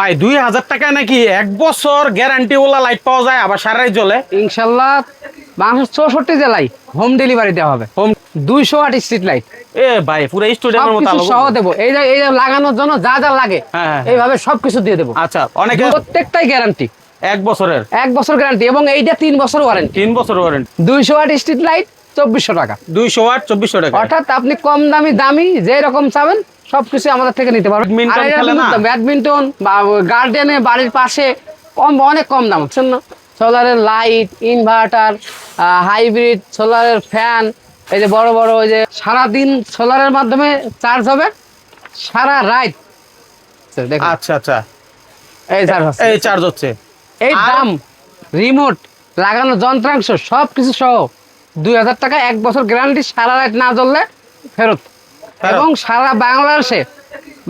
ভাই দুই হাজার টাকায় নাকি এক বছর গ্যারান্টি ওলা লাইট পাওয়া যায় আবার সারাই চলে ইনশাল্লাহ বাংলাদেশের চৌষট্টি জেলায় হোম ডেলিভারি দেওয়া হবে। হোম দুইশো ওয়াট স্ট্রিট লাইট এ ভাই পুরো স্টুডিওর মতো আলো সহ দেবো। এই যে এই লাগানোর জন্য যা যা লাগে হ্যাঁ, হ্যাঁ। এইভাবে সবকিছু দিয়ে দেবো। আচ্ছা অনেকে প্রত্যেকটাই গ্যারান্টি এক বছরের। এক বছর গ্যারান্টি এবং এইটা তিন বছর ওয়ারেন্টি তিন বছর ওয়ারেন্টি দুইশো ওয়াট স্ট্রিট লাইট চব্বিশশো টাকা। দুইশো ওয়াট চব্বিশশো টাকা। অর্থাৎ আপনি কম দামি দামি যে রকম চাবেন সবকিছু আমাদের থেকে নিতে পারবেন। ব্যাডমিন্টন বা গার্ডেনে বাড়ির পাশে কম অনেক কম দাম বুঝছেন না? সোলারের লাইট ইনভার্টার হাইব্রিড সোলারের ফ্যান এই যে বড় বড় ওই যে সারাদিন সোলারের মাধ্যমে চার্জ হবে সারা রাত। দেখুন। আচ্ছা আচ্ছা। এই চার্জ এই চার্জ হচ্ছে। এই দাম রিমোট লাগানো যন্ত্রাংশ সব কিছু সহ দুই হাজার টাকা এক বছর গ্যারান্টি সারা রাত না জ্বললে ফেরত। এবং সারা বাংলাদেশে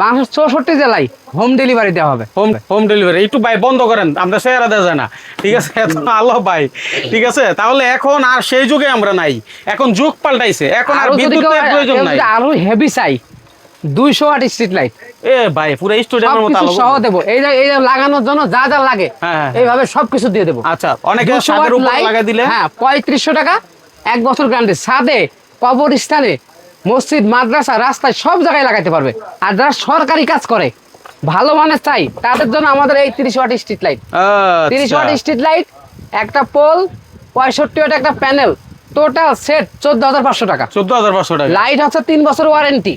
বাংলাদেশের চৌষট্টি জেলায় হোম ডেলিভারি দেওয়া হবে। হোম হোম ডেলিভারি একটু ভাই বন্ধ করেন আমরা দেওয়া যায় না। ঠিক আছে? ভাই ঠিক আছে? তাহলে এখন আর সেই যুগে আমরা নাই। এখন যুগ পাল্টাইছে। এখন আর বিদ্যুতের প্রয়োজন নাই। আরও হেভি চাই দুইশো ওয়াট স্ট্রিট লাইট এ ভাই পুরো স্টুডিওর মতো সহ দেবো। এই যে এই লাগানোর জন্য যা যা লাগে হ্যাঁ, হ্যাঁ। এইভাবে সবকিছু দিয়ে দেবো। আচ্ছা অনেকে 200 ছাদের উপর লাগাই দিলে? হ্যাঁ পঁয়ত্রিশশো টাকা এক বছর গ্যারান্টি ছাদে কবরস্থানে মসজিদ মাদ্রাসা রাস্তায় সব জায়গায় লাগাইতে পারবে। আর যারা সরকারি কাজ করে ভালো মানের চাই তাদের জন্য আমাদের এই তিরিশ ওয়াট স্ট্রিট লাইট তিরিশ। ওয়াট স্ট্রিট লাইট একটা পোল পঁয়ষট্টি ওয়াট একটা প্যানেল টোটাল সেট চোদ্দ হাজার পাঁচশো টাকা। চোদ্দ হাজার পাঁচশো টাকা। লাইট হচ্ছে তিন বছর ওয়ারেন্টি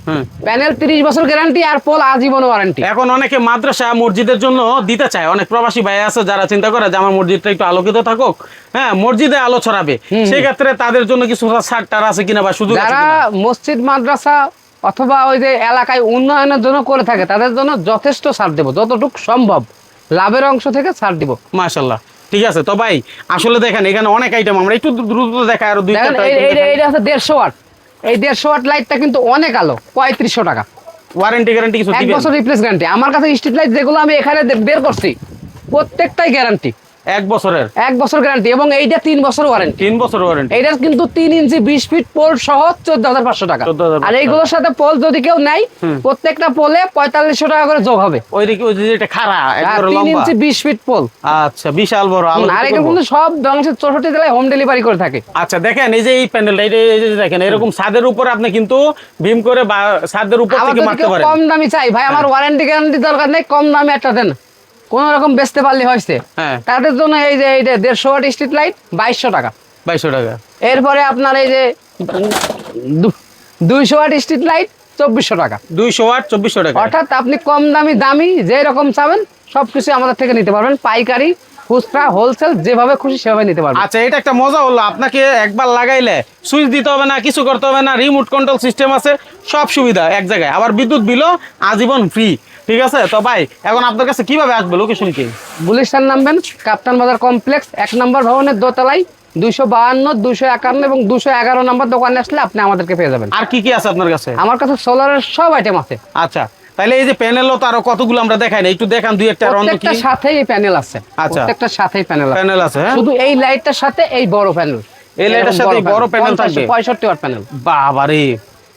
প্যানেল তিরিশ বছর গ্যারান্টি আর পোল আজীবন ওয়ারেন্টি এখন অনেকে মাদ্রাসা মসজিদের জন্য দিতে চায়। অনেক প্রবাসী ভাই আছে যারা চিন্তা করে যে আমার মসজিদটা একটু আলোকিত থাকুক। হ্যাঁ মসজিদে আলো ছড়াবে। সেই ক্ষেত্রে তাদের জন্য কিছু ছাড় টার আছে কিনা বা সুযোগ যারা মসজিদ মাদ্রাসা অথবা ওই যে এলাকায় উন্নয়নের জন্য করে থাকে তাদের জন্য যথেষ্ট ছাড় দেবো। যতটুকু সম্ভব। লাভের অংশ থেকে ছাড় দিব। মাশাল্লাহ ঠিক আছে তো ভাই আসলে দেখেন এখানে অনেক আইটেম আমরা একটু দ্রুত দেখাই আর দুই। এইটা হচ্ছে দেড়শো ওয়াট। এই দেড়শো ওয়াট লাইটটা কিন্তু অনেক আলো পঁয়ত্রিশশো টাকা। ওয়ারেন্টি গ্যারান্টি কিছু এক বছর রিপ্লেস গ্যারান্টি আমার কাছে স্ট্রিট লাইট যেগুলো আমি এখানে বের করছি প্রত্যেকটাই গ্যারান্টি এক বছরের? এক বছর গ্যারান্টি এবং এইটা তিন বছর ওয়ারেন্টি তিন বছর ওয়ারেন্টি এইটার কিন্তু তিন ইঞ্চি বিশ ফিট পোল সহ চোদ্দ হাজার পাঁচশো টাকা। আর এইগুলোর সাথে পোল যদি কেউ প্রত্যেকটা পোলে পঁয়তাল্লিশশো টাকা করে যোগ হবে। ওই দিকে ওই যেটা খাড়া তিন ইঞ্চি বিশ ফিট পোল আচ্ছা বিশাল বড় আর এগুলো কিন্তু সব বাংলাদেশের চৌষট্টি জেলায় হোম ডেলিভারি করে থাকে। আচ্ছা দেখেন এই যে এই প্যান্ডেলটা এই যে- দেখেন এরকম ছাদের উপরে আপনি কিন্তু ভীম করে বা ছাদের উপর থেকে মারতে পারেন। কম দামি চাই ভাই আমার ওয়ারেন্টি গ্যারান্টি দরকার নেই কম দামে একটা দেন। কোন রকম বেচতে পারলে হয়েছে। হ্যাঁ। তাদের জন্য এই যে এই যে দেড়শো ওয়াট স্ট্রিট লাইট বাইশশো টাকা। বাইশশো টাকা। এরপরে আপনার এই যে দুইশো ওয়াট স্ট্রিট লাইট চব্বিশশো টাকা। দুইশো ওয়াট চব্বিশশো টাকা। অর্থাৎ আপনি কম দামি দামি যে রকম চাবেন সবকিছু আমাদের থেকে নিতে পারবেন। পাইকারি খুচরা হোলসেল যেভাবে খুশি সেভাবে নিতে পারবেন। আচ্ছা এটা একটা মজা হলো। আপনাকে একবার লাগাইলে সুইচ দিতে হবে না কিছু করতে হবে না রিমোট কন্ট্রোল সিস্টেম আছে সব সুবিধা এক জায়গায়। আবার বিদ্যুৎ বিলও আজীবন ফ্রি ঠিক আছে? তো ভাই এখন আপনার কাছে কীভাবে আসবে লোকেশন কি? গুলিস্তান নামবেন কাপ্তান বাজার কমপ্লেক্স এক নম্বর ভবনের দোতলায় দুইশো বাহান্ন দুইশো একান্ন এবং দুশো এগারো নম্বর দোকানে আসলে আপনি আমাদেরকে পেয়ে যাবেন। আর কি কি আছে আপনার কাছে? আমার কাছে সোলারের সব আইটেম আছে। আচ্ছা তাহলে এই যে প্যানেলও তো আরও কতগুলো আমরা দেখাই না একটু দেখান দুই একটা অন্য কি? সাথেই এই প্যানেল আছে। আচ্ছা। প্রত্যেকটার সাথেই প্যানেল আছে। প্যানেল আছে হ্যাঁ? শুধু এই লাইটটার সাথে এই বড় প্যানেল এই লাইটের সাথে বড় panel থাকবে? পঁয়ষট্টি ওয়াট প্যানেল বাবারে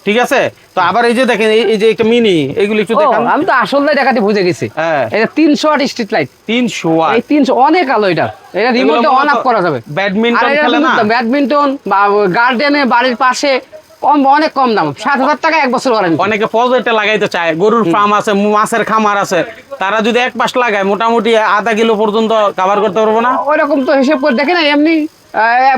ঠিক আছে? তো আবার এই যে দেখেন এই- যে একটা মিনি এগুলো একটু দেখান। আমি তো আসলে দেখাতে বুঝে গেছি। এটা তিনশো ওয়াট স্ট্রিট লাইট তিনশো এই তিনশো অনেক আলো এটা। এটা রিমোটে অন আপ করা যাবে। ব্যাডমিন্টন খেলে না? ব্যাডমিন্টন বা গার্ডেনে বাড়ির পাশে কম অনেক কম দাম। সাত হাজার টাকা এক বছর ওয়ারেন্টি অনেকে পজেটে লাগাইতে চায়। গরুর ফার্ম আছে মাছের খামার আছে। তারা যদি এক পাশ লাগায় মোটামুটি আধা কিলো পর্যন্ত কভার করতে পারব না? ওইরকম তো হিসেব করে দেখে না এমনি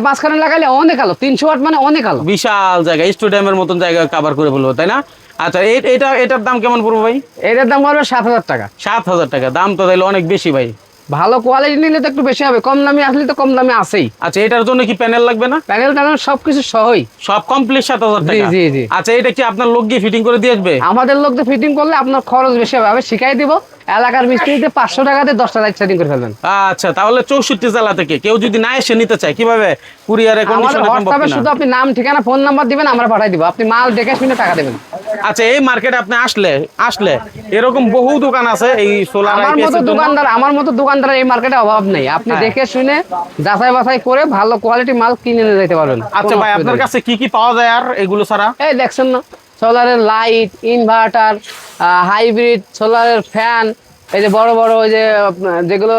মাঝখানে লাগাইলে অনেক আলো তিনশো ওয়াট মানে অনেক আলো। বিশাল জায়গা স্টেডিয়ামের মতন জায়গা কভার করে বলব তাই না? আচ্ছা এটা এটার দাম কেমন পড়ব ভাই? এটার দাম পড়বে সাত হাজার টাকা। সাত হাজার টাকা দাম তো তাহলে অনেক বেশি ভাই। ভালো কোয়ালিটি নিলে তো একটু বেশি হবে কম দামি আসলে তো কম দামে আছেই। আচ্ছা এটার জন্য কি প্যানেল লাগবে না? প্যানেল ট্যানেল সবকিছু সহই। সব কমপ্লিট সাত হাজার টাকা? জি, জি। আচ্ছা এটা কি আপনার লোক গিয়ে ফিটিং করে দিয়ে আসবে? আমাদের লোকদের ফিটিং করলে আপনার খরচ বেশি হবে। আমি শিখাই দিব এলাকার মিস্ত্রিতে পাঁচশো টাকাতে দশটা লাইট সেটিং করে ফেলবেন। আচ্ছা তাহলে চৌষট্টি জেলা থেকে কেউ যদি না এসে নিতে চায় কীভাবে কুরিয়ারে হোয়াটসঅ্যাপে শুধু আপনি নাম ঠিকানা ফোন নাম্বার দিবেন আমরা পাঠাই দিব। আপনি মাল দেখে শুনে টাকা দেবেন। আচ্ছা এই মার্কেটে আপনি আসলে আসলে এরকম বহু দোকান আছে এই সোলার আমার মতো দোকানদার আমার মতো দোকানদার এই মার্কেটে অভাব নেই। আপনি হ্যাঁ। দেখে শুনে যাচাই বাছাই করে ভালো কোয়ালিটি মাল কিনে নিয়ে যেতে পারবেন। আচ্ছা ভাই আপনার কাছে কি কি পাওয়া যায় আর এগুলো ছাড়া? এই দেখছেন না সোলারের লাইট ইনভার্টার হাইব্রিড সোলারের ফ্যান এই যে বড় বড় ওই যে যেগুলো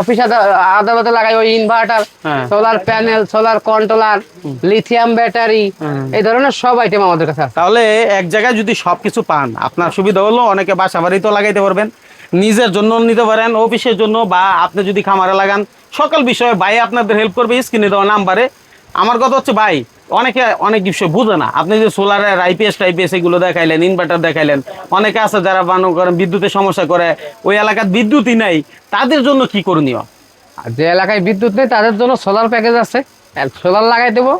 অফিস আদালতে লাগাই ওই inverter. Solar panel solar controller lithium battery এই ধরনের সব আইটেম আমাদের কাছে আছে। তাহলে এক জায়গায় যদি সবকিছু পান আপনার সুবিধা হলো অনেকে বাসা বাড়িতেও লাগাইতে পারবেন নিজের জন্য নিতে পারেন অফিসের জন্য বা আপনি যদি খামারে লাগান সকল বিষয়ে ভাই আপনাদের হেল্প করবে স্ক্রিনে দেওয়া নাম্বারে আমার কথা হচ্ছে ভাই অনেকে অনেক বিষয় বুঝে না। আপনি যে সোলারের আইপিএস টাইপিএস এগুলো দেখাইলেন ইনভার্টার দেখাইলেন অনেকে আছে যারা মনে করেন বিদ্যুতের সমস্যা করে ওই এলাকার বিদ্যুৎই নাই তাদের জন্য কি করণীয়? যে এলাকায় বিদ্যুৎ নেই তাদের জন্য সোলার প্যাকেজ আছে। সোলার লাগাই দেবো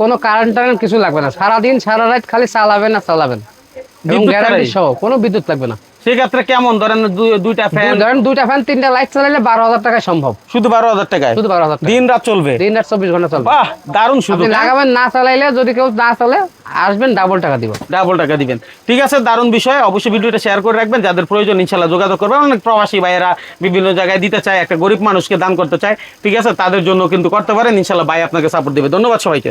কোনো কারেন্ট টারেন্ট কিছু লাগবে না। সারাদিন সারা রাত খালি চালাবেন না চালাবেন গ্যারান্টি সহ কোনো বিদ্যুৎ লাগবে না। সেক্ষেত্রে কেমন? ধরেন দুইটা ফ্যান ধরেন দুইটা ফ্যান তিনটা লাইট চালাইলে বারো হাজার টাকায় সম্ভব। শুধু বারো হাজার টাকায়? শুধু বারো হাজার দিন রাত চলবে? দিন রাত চব্বিশ ঘণ্টা চলবে। বাহ দারুণ শুধু লাগাবেন না চালাইলে যদি কেউ না চলে আসবেন ডাবল টাকা দিব। ডাবল টাকা দিবেন। ঠিক আছে দারুণ বিষয়। অবশ্যই ভিডিওটা শেয়ার করে রাখবেন। যাদের প্রয়োজন ইনশাল্লাহ যোগাযোগ করবেন। অনেক প্রবাসী ভাইয়েরা বিভিন্ন জায়গায় দিতে চায় একটা গরিব মানুষকে দান করতে চায়। ঠিক আছে তাদের জন্য কিন্তু করতে পারেন। ইনশাল্লাহ ভাই আপনাকে সাপোর্ট দেবে। ধন্যবাদ সবাইকে।